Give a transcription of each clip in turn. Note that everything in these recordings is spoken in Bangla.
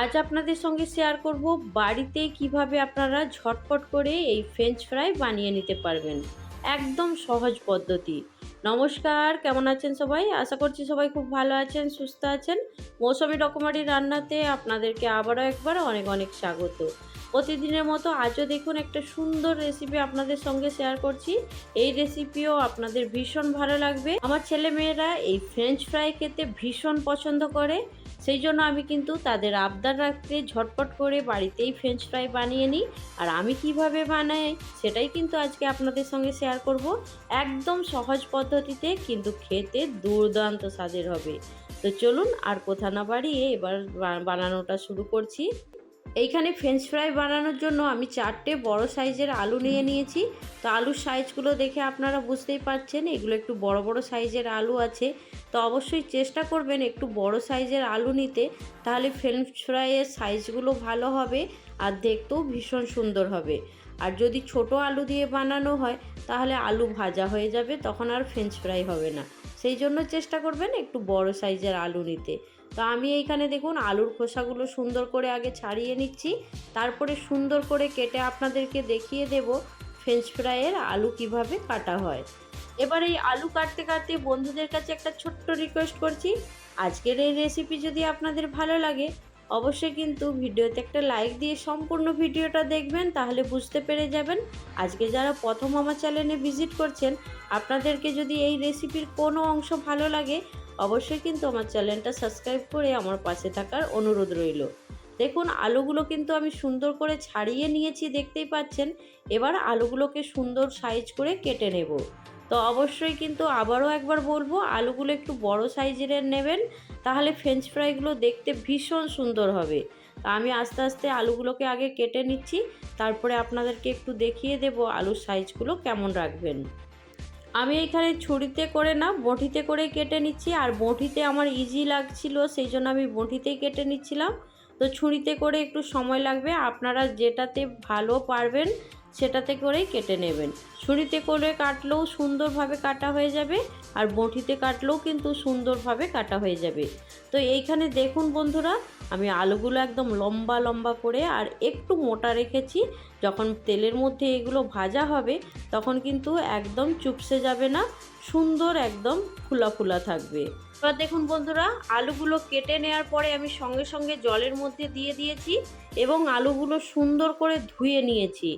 আজ আপনাদের সঙ্গে শেয়ার করব বাড়িতে কীভাবে আপনারা ঝটপট করে এই ফ্রেঞ্চ ফ্রাই বানিয়ে নিতে পারবেন। একদম সহজ পদ্ধতি। নমস্কার, কেমন আছেন সবাই? আশা করছি সবাই খুব ভালো আছেন, সুস্থ আছেন। মৌসুমি রকমারি রান্নাতে আপনাদেরকে আবারও একবার অনেক অনেক স্বাগত। প্রতিদিনের মতো আজও দেখুন একটা সুন্দর রেসিপি আপনাদের সঙ্গে শেয়ার করছি। এই রেসিপিও আপনাদের ভীষণ ভালো লাগবে। আমার ছেলে মেয়েরা এই ফ্রেঞ্চ ফ্রাই খেতে ভীষণ পছন্দ করে। সেই জন্য আমি কিন্তু তাদের আবদার রাখতে ঝটপট করে বাড়িতেই ফ্রেঞ্চ ফ্রাই বানিয়ে নিই। আর আমি কীভাবে বানাই সেটাই কিন্তু আজকে আপনাদের সঙ্গে শেয়ার করব। একদম সহজ পদ্ধতিতে কিন্তু খেতে দুর্দান্ত স্বাদের হবে। তো চলুন আর কোথা না বাড়িয়ে এবার বানানোটা শুরু করছি। এইখানে ফ্রেঞ্চ ফ্রাই বানানোর জন্য আমি চারটে বড় সাইজের আলু নিয়ে নিয়েছি। তো আলুর সাইজগুলো দেখে আপনারা বুঝতেই পারছেন, এগুলো একটু বড় বড় সাইজের আলু আছে। তো অবশ্যই চেষ্টা করবেন একটু বড় সাইজের আলু নিতে, তাহলে ফ্রেঞ্চ ফ্রাইয়ের সাইজগুলো ভালো হবে আর দেখতেও ভীষণ সুন্দর হবে। আর যদি ছোট আলু দিয়ে বানানো হয়, তাহলে আলু ভাজা হয়ে যাবে, তখন আর ফ্রেঞ্চ ফ্রাই হবে না। সেই জন্য চেষ্টা করবেন একটু বড় সাইজের আলু নিতে। তো আমি এইখানে দেখুন আলুর খোসাগুলো সুন্দর করে আগে ছাড়িয়ে নিচ্ছি। তারপরে সুন্দর করে কেটে আপনাদেরকে দেখিয়ে দেব ফ্রেঞ্চ ফ্রাইয়ের আলু কীভাবে কাটা হয়। এবার এই আলু কাটতে কাটতে বন্ধুদের কাছে একটা ছোট্ট রিকোয়েস্ট করছি। আজকের এই রেসিপি যদি আপনাদের ভালো লাগে, অবশ্যই কিন্তু ভিডিওতে একটা লাইক দিয়ে সম্পূর্ণ ভিডিওটা দেখবেন, তাহলে বুঝতে পেরে যাবেন। আজকে যারা প্রথম আমার চ্যানেলে ভিজিট করছেন, আপনাদেরকে যদি এই রেসিপির কোনো অংশ ভালো লাগে অবশ্যই কিন্তু আমার চ্যানেলটা সাবস্ক্রাইব করে আমার পাশে থাকার অনুরোধ রইল। দেখুন, আলুগুলো কিন্তু আমি সুন্দর করে ছাড়িয়ে নিয়েছি, দেখতেই পাচ্ছেন। এবার আলুগুলোকে সুন্দর সাইজ করে কেটে নেব। তো অবশ্যই কিন্তু আবারও একবার বলব, আলুগুলো একটু বড় সাইজের নেবেন, তাহলে ফ্রেঞ্চ ফ্রাইগুলো দেখতে ভীষণ সুন্দর হবে। তা আমি আস্তে আস্তে আলুগুলোকে আগে কেটে নিচ্ছি, তারপরে আপনাদেরকে একটু দেখিয়ে দেব আলুর সাইজগুলো কেমন রাখবেন। আমি এখানে ছুরিতে করে না, বঁটিতে করে কেটে নিচ্ছি। আর বঁটিতে আমার ইজি লাগছিল, সেই জন্য আমি বঁটিতেই কেটে নিচ্ছিলাম। তো ছুরিতে করে একটু সময় লাগবে, আপনারা যেটাতে ভালো পারবেন সেটাতে করেই কেটে নেবেন। ছুরিতে করে কাটলেও সুন্দরভাবে কাটা হয়ে যাবে আর বঁটিতে কাটলেও কিন্তু সুন্দরভাবে কাটা হয়ে যাবে। তো এইখানে দেখুন বন্ধুরা, আমি আলুগুলো একদম লম্বা লম্বা করে আর একটু মোটা রেখেছি। যখন তেলের মধ্যে এগুলো ভাজা হবে, তখন কিন্তু একদম চুপসে যাবে না, সুন্দর একদম ফুলা ফুলা থাকবে। এবার দেখুন বন্ধুরা, আলুগুলো কেটে নেওয়ার পরে আমি সঙ্গে সঙ্গে জলের মধ্যে দিয়ে দিয়েছি এবং আলুগুলো সুন্দর করে ধুয়ে নিয়েছি।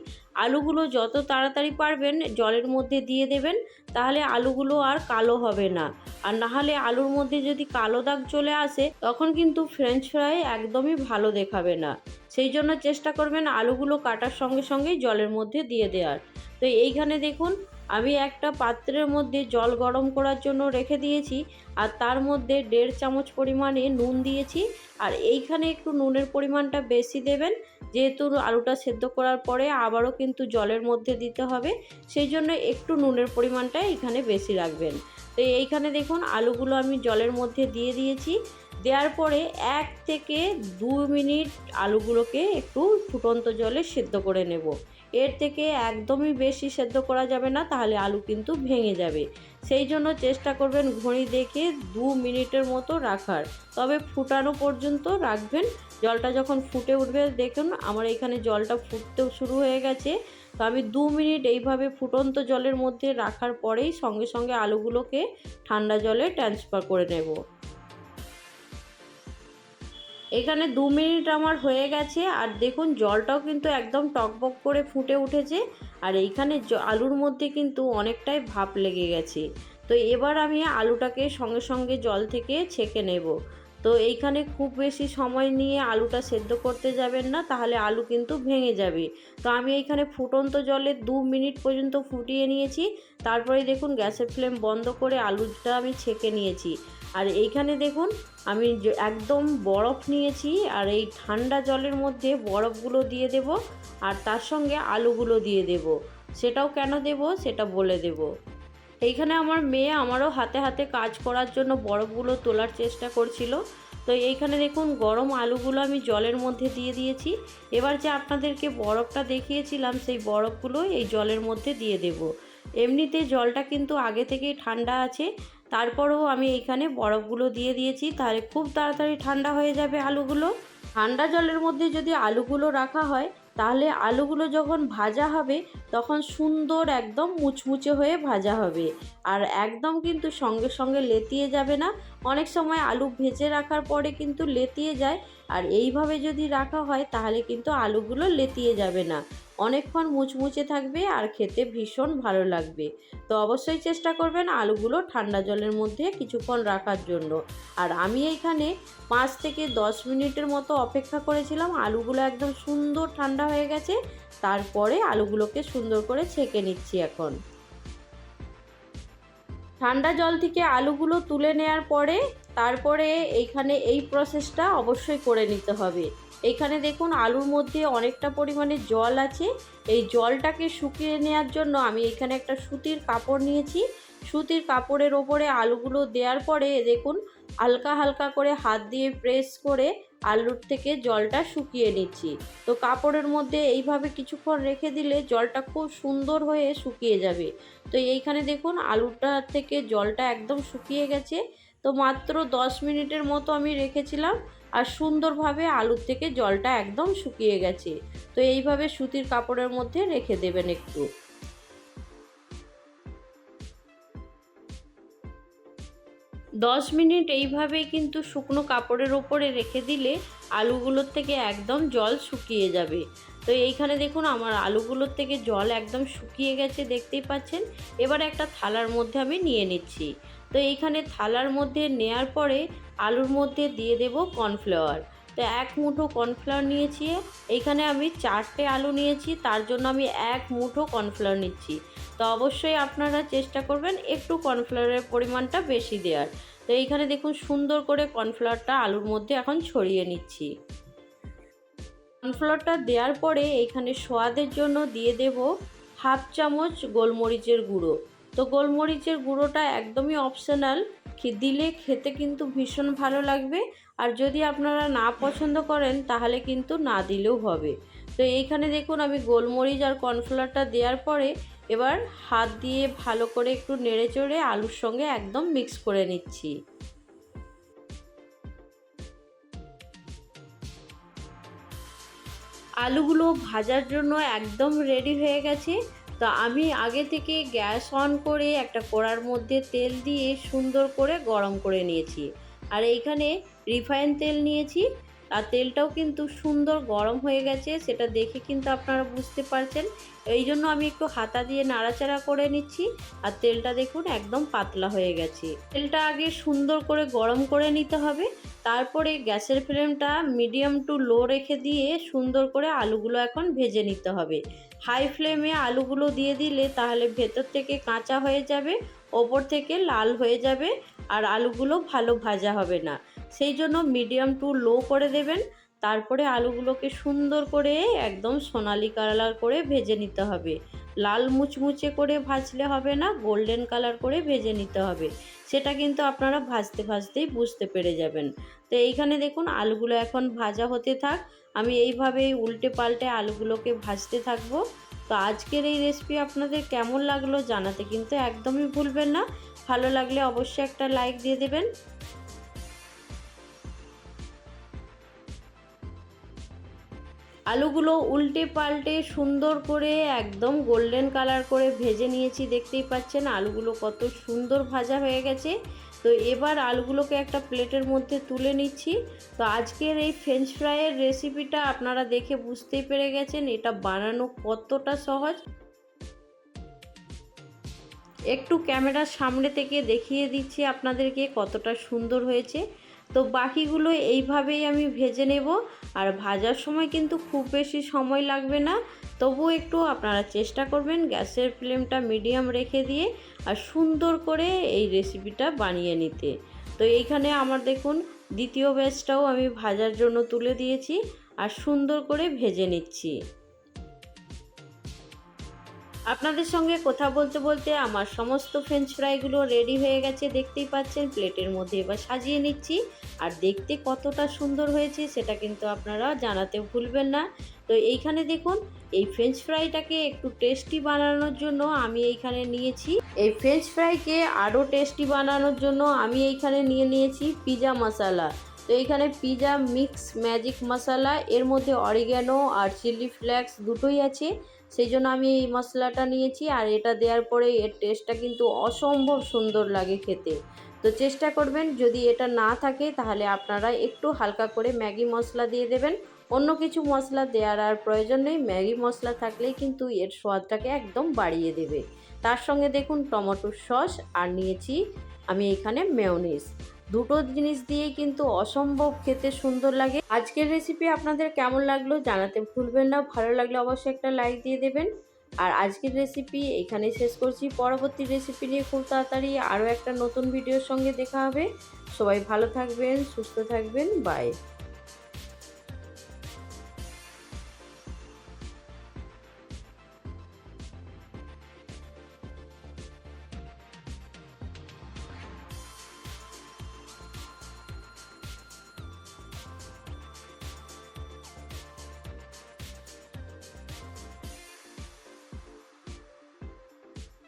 আলুগুলো যত তাড়াতাড়ি পারবেন জলের মধ্যে দিয়ে দেবেন, তাহলে আলুগুলো আর কালো হবে না। আর নাহলে আলুর মধ্যে যদি কালো দাগ চলে আসে, তখন কিন্তু ফ্রেঞ্চ ফ্রাই একদমই ভালো দেখাবে না। সেই জন্য চেষ্টা করবেন আলুগুলো কাটার সঙ্গে সঙ্গেই জলের মধ্যে দিয়ে দেওয়ার। তো এইখানে দেখুন আমি একটা পাত্রের মধ্যে জল গরম করার জন্য রেখে দিয়েছি, আর তার মধ্যে দেড় চামচ পরিমাণে নুন দিয়েছি, আর এইখানে একটু নুনের পরিমাণটা বেশি দেবেন, যেহেতু আলুটা সেদ্ধ করার পরে আবারও কিন্তু জলের মধ্যে দিতে হবে, সেই জন্য একটু নুনের পরিমাণটা এখানে বেশি রাখবেন। তো এইখানে দেখুন, আলুগুলো আমি জলের মধ্যে দিয়ে দিয়েছি, দেওয়ার পরে এক থেকে দু মিনিট আলুগুলোকে একটু ফুটন্ত জলে সেদ্ধ করে নেব। এর থেকে একদমই বেশি সেদ্ধ করা যাবে না, তাহলে আলু কিন্তু ভেঙে যাবে। সেই জন্য চেষ্টা করবেন ঘড়ি দেখে দু মিনিটের মতো রাখার। তবে ফুটানো পর্যন্ত রাখবেন। জলটা যখন ফুটে উঠবে, দেখুন আমার এখানে জলটা ফুটতেও শুরু হয়ে গেছে। তো আমি দু মিনিট এইভাবে ফুটন্ত জলের মধ্যে রাখার পরেই সঙ্গে সঙ্গে আলুগুলোকে ঠান্ডা জলে ট্রান্সফার করে নেব। এখানে দু মিনিট আমার হয়ে গেছে, আর দেখুন জলটাও কিন্তু একদম টকবক করে ফুটে উঠেছে, আর এইখানে আলুর মধ্যে কিন্তু অনেকটাই ভাপ লেগে গেছে। তো এবার আমি আলুটাকে সঙ্গে সঙ্গে জল থেকে ছেঁকে নেব। তো এইখানে খুব বেশি সময় নিয়ে আলুটা সেদ্ধ করতে যাবেন না, তাহলে আলু কিন্তু ভেঙে যাবে। তো আমি এইখানে ফুটন্ত জলে দু মিনিট পর্যন্ত ফুটিয়ে নিয়েছি, তারপরে দেখুন গ্যাসের ফ্লেম বন্ধ করে আলুটা আমি ছেঁকে নিয়েছি। আর এইখানে দেখুন, আমি একদম বরফ নিয়েছি, আর এই ঠান্ডা জলের মধ্যে বরফগুলো দিয়ে দেব, আর তার সঙ্গে আলুগুলো দিয়ে দেব। সেটাও কেন দেব, সেটা বলে দেব। এইখানে আমার মেয়ে আমারও হাতে হাতে কাজ করার জন্য বরফগুলো তোলার চেষ্টা করছিল। তো এইখানে দেখুন, গরম আলুগুলো আমি জলের মধ্যে দিয়ে দিয়েছি। এবার যে আপনাদেরকে বরফটা দেখিয়েছিলাম, সেই বরফগুলো এই জলের মধ্যে দিয়ে দেব। এমনিতে জলটা কিন্তু আগে থেকেই ঠান্ডা আছে তারপরেও আমি এইখানে বরফগুলো দিয়ে দিয়েছি। তাহলে খুব তাড়াতাড়ি ঠান্ডা হয়ে যাবে আলুগুলো। ঠান্ডা জলের মধ্যে যদি আলুগুলো রাখা হয়, তাহলে আলুগুলো যখন ভাজা হবে, তখন সুন্দর একদম মুচমুচে হয়ে ভাজা হবে। আর একদম কিন্তু সঙ্গে সঙ্গে লেতিয়ে যাবে না। অনেক সময় আলু ভেজে রাখার পরে কিন্তু লেতিয়ে যায়। আর এইভাবে যদি রাখা হয়, তাহলে কিন্তু আলুগুলো লেতিয়ে যাবে না। অনেকক্ষণ মুচমুচে থাকবে আর খেতে ভীষণ ভালো লাগবে। তো অবশ্যই চেষ্টা করবেন আলুগুলো ঠান্ডা জলের মধ্যে কিছুক্ষণ রাখার জন্য। আর আমি এইখানে পাঁচ থেকে দশ মিনিটের মতো অপেক্ষা করেছিলাম, আলুগুলো একদম সুন্দর ঠান্ডা হয়ে গেছে, তারপরে আলুগুলোকে সুন্দর করে ছেঁকে নিচ্ছি এখন। ঠান্ডা জল থেকে আলুগুলো তুলে নেওয়ার পরে, তারপরে এইখানে এই প্রসেসটা অবশ্যই করে নিতে হবে। এইখানে দেখুন আলুর মধ্যে অনেকটা পরিমাণে জল আছে। এই জলটাকে শুকিয়ে নেওয়ার জন্য আমি এখানে একটা সুতির কাপড় নিয়েছি। সুতির কাপড়ের ওপরে আলুগুলো দেওয়ার পরে দেখুন হালকা হালকা করে হাত দিয়ে প্রেস করে আলুর থেকে জলটা শুকিয়ে নিচ্ছি। তো কাপড়ের মধ্যে এইভাবে কিছুক্ষণ রেখে দিলে জলটা খুব সুন্দর হয়ে শুকিয়ে যাবে। তো এইখানে দেখুন আলুটা থেকে জলটা একদম শুকিয়ে গেছে। তো মাত্র দশ মিনিটের মতো আমি রেখেছিলাম। আর সুন্দরভাবে আলুর থেকে জলটা একদম শুকিয়ে গেছে। তো এইভাবে সুতির কাপড়ের মধ্যে রেখে দেবেন একটু। দশ মিনিট এইভাবেই কিন্তু শুকনো কাপড়ের ওপরে রেখে দিলে আলুগুলোর থেকে একদম জল শুকিয়ে যাবে। তো এইখানে দেখুন আমার আলুগুলোর থেকে জল একদম শুকিয়ে গেছে, দেখতেই পাচ্ছেন? এবার একটা থালার মধ্যে আমি নিয়ে নিচ্ছি। তো এইখানে থালার মধ্যে নেয়ার পরে আলুর মধ্যে দিয়ে দেব কর্নফ্লাওয়ার। তো এক মুঠো কর্নফ্লাওয়ার নিয়েছি, এইখানে আমি চারটে আলু নিয়েছি, তার জন্য আমি এক মুঠো কর্নফ্লাওয়ার নিচ্ছি। তো অবশ্যই আপনারা চেষ্টা করবেন একটু কর্নফ্লাওয়ারের পরিমাণটা বেশি দেওয়ার। তো এইখানে দেখুন সুন্দর করে কর্নফ্লাওয়ারটা আলুর মধ্যে এখন ছড়িয়ে নিচ্ছি। কর্নফ্লাওয়ারটা দেওয়ার পরে এইখানে সোয়াদের জন্য দিয়ে দেব হাফ চামচ গোলমরিচের গুঁড়ো। তো গোলমরিচের গুঁড়োটা একদমই অপশনাল দিলে খেতে কিন্তু ভীষণ ভালো লাগবে। আর যদি আপনারা না পছন্দ করেন, তাহলে কিন্তু না দিলেও হবে। তো এইখানে দেখুন, আমি গোলমরিচ আর কর্নফ্লাওয়ারটা দেওয়ার পরে এবার হাত দিয়ে ভালো করে একটু নেড়ে চড়ে আলুর সঙ্গে একদম মিক্স করে নিচ্ছি। আলুগুলো ভাজার জন্য একদম রেডি হয়ে গেছে। তো আমি আগে থেকে গ্যাস অন করে একটা কড়ার মধ্যে তেল দিয়ে সুন্দর করে গরম করে নিয়েছি। আর এইখানে রিফাইন তেল নিয়েছি। আর তেলটাও কিন্তু সুন্দর গরম হয়ে গেছে, সেটা দেখে কিন্তু আপনারা বুঝতে পারছেন। এই জন্য আমি একটু হাতা দিয়ে নাড়াচাড়া করে নিচ্ছি, আর তেলটা দেখুন একদম পাতলা হয়ে গেছে। তেলটা আগে সুন্দর করে গরম করে নিতে হবে, তারপরে গ্যাসের ফ্লেমটা মিডিয়াম টু লো রেখে দিয়ে সুন্দর করে আলুগুলো এখন ভেজে নিতে হবে। হাই ফ্লেমে আলুগুলো দিয়ে দিলে তাহলে ভেতর থেকে কাঁচা হয়ে যাবে, ওপর থেকে লাল হয়ে যাবে, আর আলুগুলো ভালো ভাজা হবে না। সেই জন্য মিডিয়াম টু লো করে দেবেন। তারপরে আলুগুলোকে সুন্দর করে একদম সোনালি কালার করে ভেজে নিতে হবে। লাল মুচমুচে করে ভাজলে হবে না গোল্ডেন কালার করে ভেজে নিতে হবে। সেটা কিন্তু আপনারা ভাজতে ভাজতেই বুঝতে পেরে যাবেন। তো এইখানে দেখুন, আলুগুলো এখন ভাজা হতে থাক। আমি এইভাবেই উল্টে পাল্টে আলুগুলোকে ভাজতে থাকব। তো আজকের এই রেসিপি আপনাদের কেমন লাগল জানাতে কিন্তু একদমই ভুলবেন না। ভালো লাগলে অবশ্যই একটা লাইক দিয়ে দেবেন। আলুগুলো উল্টে পাল্টে সুন্দর করে একদম গোল্ডেন কালার করে ভেজে নিয়েছি, দেখতেই পাচ্ছেন আলুগুলো কত সুন্দর ভাজা হয়ে গেছে। তো এবার আলুগুলোকে একটা প্লেটের মধ্যে তুলে নিচ্ছি। তো আজকের এই ফ্রেঞ্চ ফ্রাইয়ের রেসিপিটা আপনারা দেখে বুঝতেই পেরে গেছেন, এটা বানানো কতটা সহজ। একটু ক্যামেরার সামনে থেকে দেখিয়ে দিচ্ছি আপনাদেরকে কতটা সুন্দর হয়েছে। তো বাকিগুলো এইভাবেই আমি ভেজে নেব। আর ভাজার সময় কিন্তু খুব বেশি সময় লাগবে না। তবুও একটু আপনারা চেষ্টা করবেন গ্যাসের ফ্লেমটা মিডিয়াম রেখে দিয়ে আর সুন্দর করে এই রেসিপিটা বানিয়ে নিতে। তো এইখানে আমার দেখুন দ্বিতীয় ব্যাচটাও আমি ভাজার জন্য তুলে দিয়েছি আর সুন্দর করে ভেজে নিচ্ছি। আপনাদের সঙ্গে কথা বলতে বলতে আমার সমস্ত ফ্রেঞ্চ ফ্রাইগুলো রেডি হয়ে গেছে, দেখতেই পাচ্ছেন প্লেটের মধ্যে এবার সাজিয়ে নিচ্ছি। আর দেখতে কতটা সুন্দর হয়েছে সেটা কিন্তু আপনারা জানাতে ভুলবেন না। তো এইখানে দেখুন, এই ফ্রেঞ্চ ফ্রাইটাকে একটু টেস্টি বানানোর জন্য আমি এইখানে নিয়েছি। এই ফ্রেঞ্চ ফ্রাইকে আরও টেস্টি বানানোর জন্য আমি এইখানে নিয়ে নিয়েছি পিজা মশালা তো এইখানে পিজা মিক্স ম্যাজিক মশলা এর মধ্যে অরিগ্যানো আর চিলি ফ্লেক্স দুটোই আছে। সেই জন্য আমি এই মশলাটা নিয়েছি আর এটা দেওয়ার পরে এর টেস্টটা কিন্তু অসম্ভব সুন্দর লাগে খেতে। তো চেষ্টা করবেন যদি এটা না থাকে তাহলে আপনারা একটু হালকা করে ম্যাগি মশলা দিয়ে দেবেন। অন্য কিছু মশলা দেওয়ার আর প্রয়োজন নেই, ম্যাগি মশলা থাকলেই কিন্তু এর স্বাদটাকে একদম বাড়িয়ে দেবে। তার সঙ্গে দেখুন টমেটোর সস আর নিয়েছি আমি এখানে মেয়নিজ দুটো জিনিস দিয়ে কিন্তু অসম্ভব খেতে সুন্দর লাগে। আজকের রেসিপি আপনাদের কেমন লাগল জানাতে ভুলবেন না। ভালো লাগলে অবশ্যই একটা লাইক দিয়ে দেবেন। আর আজকের রেসিপি এখানে শেষ করছি। পরবর্তী রেসিপি নিয়ে খুব তাড়াতাড়ি আরও একটা নতুন ভিডিওর সঙ্গে দেখা হবে। সবাই ভালো থাকবেন, সুস্থ থাকবেন। বাই